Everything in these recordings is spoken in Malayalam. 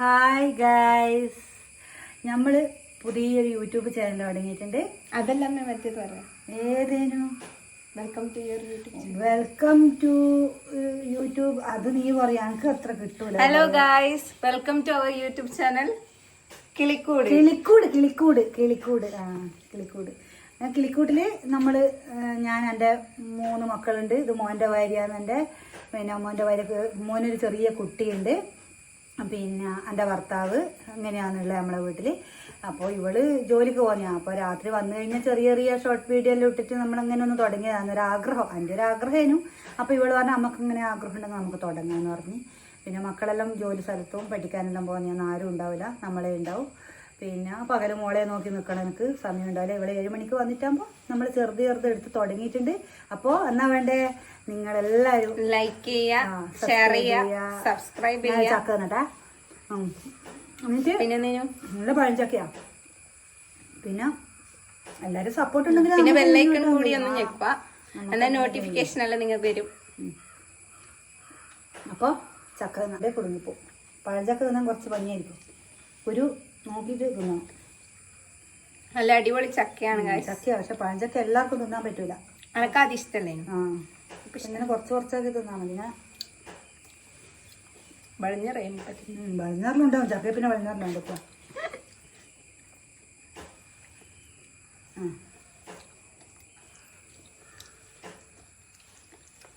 ഹായ് ഗൈസ് നമ്മൾ പുതിയൊരു യൂട്യൂബ് ചാനൽ തുടങ്ങിയിട്ടുണ്ട്. അതെല്ലാം ഞാൻ മറ്റേ പറയാം. ഏതേനു? Welcome to your YouTube welcome to YouTube അത് നീ പറയാ എനിക്ക് അത്ര കിട്ടൂല. Hello guys welcome to our YouTube channel കിളിക്കൂട്. കിളിക്കൂട് കിളിക്കൂട് കിളിക്കൂട്. ആ കിളിക്കൂട്. കിളിക്കൂട്ടിൽ കിളിക്കൂട്ടിൽ നമ്മൾ ഞാൻ എന്റെ മൂന്ന് മക്കളുണ്ട്. ഇത് മോന്റെ ഭാര്യയാണ് എന്റെ. പിന്നെ മോന്റെ ഭാര്യ മോനൊരു ചെറിയ കുട്ടിയുണ്ട്. പിന്നെ എന്റെ ഭർത്താവ് ഇങ്ങനെയാണുള്ളത് നമ്മളെ വീട്ടിൽ അപ്പോൾ ഇവൾ ജോലിക്ക് പോകുന്ന അപ്പോൾ രാത്രി വന്നു കഴിഞ്ഞാൽ ചെറിയ ചെറിയ ഷോർട്ട് വീഡിയോ എല്ലാം ഇട്ടിട്ട് നമ്മളങ്ങനെ ഒന്ന് തുടങ്ങിയതാണ് ഒരു ആഗ്രഹം എന്റെ ഒരു ആഗ്രഹമായിരുന്നു അപ്പോൾ ഇവൾ പറഞ്ഞാൽ നമുക്ക് ഇങ്ങനെ ആഗ്രഹം ഉണ്ടെങ്കിൽ നമുക്ക് തുടങ്ങാമെന്ന് പറഞ്ഞ്. പിന്നെ മക്കളെല്ലാം ജോലി സ്ഥലത്തും പഠിക്കാനെല്ലാം പോകുന്ന ആരും ഉണ്ടാവില്ല നമ്മളെ ഉണ്ടാവും. പിന്നെ പകൽ മോളെ നോക്കി നിൽക്കണം എനിക്ക് സമയം ഉണ്ടാവില്ല ഇവിടെ ഏഴ് മണിക്ക് വന്നിട്ടാകുമ്പോൾ നമ്മൾ ചെറുത് ചെറുത് എടുത്ത് തുടങ്ങിയിട്ടുണ്ട്. അപ്പോൾ എന്നാ വേണ്ടേ? നിങ്ങളെല്ലാവരും ലൈക്ക് ചെയ്യുക ഷെയർ ചെയ്യുക. സബ്സ്ക്രൈബ് ചെയ്യുക. ചക്ക എന്നിട്ട് പിന്നെ നല്ല പഴഞ്ചക്കയാ പിന്നെ എല്ലാരും സപ്പോർട്ട് ഉണ്ടെങ്കിൽ പിന്നെ ബെല്ലൈക്കൺ കൂടി ഒന്ന് ഞെക്കുക. എന്നാൽ നോട്ടിഫിക്കേഷൻ എല്ലാം നിങ്ങൾക്ക് വരും. അപ്പോൾ ചക്ക നല്ല കുടുങ്ങിപ്പോവും പഴഞ്ചക്ക തിന്നാൻ കുറച്ച് ഭംഗിയായിരിക്കും. ഒരു നോക്കിയിട്ട് നല്ല അടിപൊളി ചക്കയാണ് ഗായ്സ് ചക്കയാ. പക്ഷെ പഴഞ്ചക്ക എല്ലാവർക്കും തിന്നാൻ പറ്റൂല. അനക്ക് അത് ഇഷ്ടല്ലേ? ആ. ഇങ്ങനെ കുറച്ച് കുറച്ചൊക്കെ തിന്നാൽ മതി ഞാൻ. വളഞ്ഞ വഴുന്നാറിലുണ്ടാവും ചക്ക പിന്നെ വഴുന്നാറിലുണ്ട് ആ.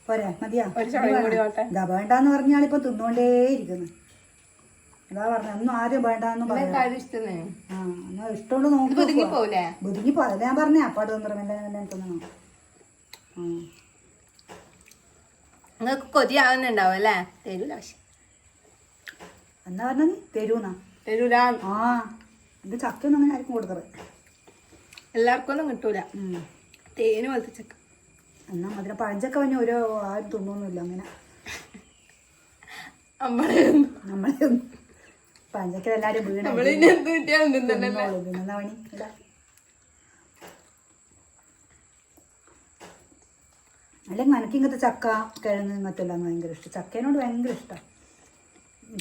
പോരെ മതിയാ? ഒരു ചുളയും കൂടി വേണ്ട. ഇതാ വേണ്ടാന്ന് പറഞ്ഞാൽ ഇപ്പൊ തിന്നുകൊണ്ടേയിരിക്കുന്നു ഇതാ പറഞ്ഞ ഒന്നും ആരും വേണ്ടാന്ന് പറഞ്ഞു അത് ആ ഇഷ്ടമുള്ള നോക്കി ബുദ്ധിങ്ങി പോവില്ലേ ബുദ്ധിക്ക് പോലെ ഞാൻ പറഞ്ഞേ അപ്പാട് മെല്ലെ മെല്ലെ ആ. നിങ്ങൾക്ക് കൊതിയാവുന്നുണ്ടാവും അല്ലേ? തരൂല പക്ഷെ. എന്നാ പറഞ്ഞ നീ? തരൂന്നാ? തരൂല. ആ. ഇത് ചക്കൊന്നും അങ്ങനെ ആർക്കും കൊടുക്കറ് എല്ലാവർക്കും ഒന്നും കിട്ടൂല. തേന് പോലത്തെ ചക്ക. എന്നാ അതിനെ പഴഞ്ചക്ക പിന്നെ ഓരോ ആരും തിന്നൊന്നുമില്ല അങ്ങനെ. നമ്മളെ നമ്മളെ പഴഞ്ചക്ക എല്ലാരും. അല്ലെങ്കിൽ എനിക്ക് ഇങ്ങനത്തെ ചക്ക കിഴങ്ങ് ഇങ്ങനത്തെ എല്ലാം ഭയങ്കര ഇഷ്ടം. ചക്കേനോട് ഭയങ്കര ഇഷ്ടം.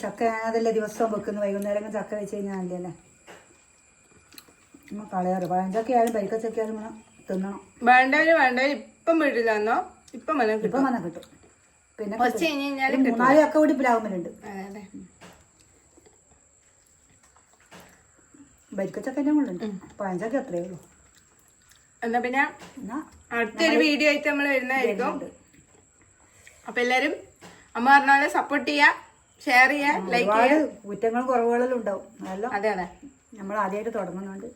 ചക്ക അതല്ലേ ദിവസവും വെക്കുന്നു. വൈകുന്നേരം ചക്ക വെച്ച് കഴിഞ്ഞാൽ നല്ലല്ലേ നമ്മൾ കളയാറ്. പഴഞ്ചക്ക ആയാലും പരിക്കച്ചക്ക ആയാലും വേണം. തിന്നണം. വേണ്ടവര് വേണ്ടവര് ഇപ്പം വീട്ടിൽ വന്നോ ഇപ്പം വന്നോ ഇപ്പം കിട്ടും. വന്നാൽ കിട്ടും. പിന്നെ മൂന്നാൽ ചക്ക കൂടി പിലാവുമ്പോഴുണ്ട് പരിക്കച്ചക്കന്റെ കൊണ്ടുണ്ട് പഴഞ്ചക്ക അത്രയേ ഉള്ളൂ. എന്നാ പിന്നെ അടുത്തൊരു വീഡിയോ ആയിട്ട് നമ്മൾ വരുന്നതായിരിക്കും. അപ്പൊ എല്ലാരും അമ്മ പറഞ്ഞ പോലെ സപ്പോർട്ട് ചെയ്യാ ഷെയർ ചെയ്യാ ലൈക്ക് ചെയ്യാ. കുറ്റങ്ങളും കുറവുകളും ഉണ്ടാവും. അതെ അതെ നമ്മൾ ആദ്യമായിട്ട് തുടങ്ങുന്നുണ്ട്.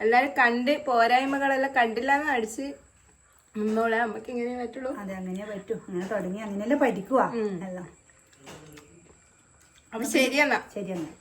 എല്ലാരും കണ്ട് പോരായ്മകളെല്ലാം കണ്ടില്ല എന്ന് അടിച്ച് നിന്നോളെ. നമുക്ക് ഇങ്ങനെ പറ്റുള്ളൂ. അതെ അങ്ങനെ പറ്റൂ. അങ്ങനെ തുടങ്ങി അങ്ങനെയല്ലേ പഠിക്കുക എല്ലാം. അപ്പൊ ശരിയെന്നാ ശരിയെന്നാ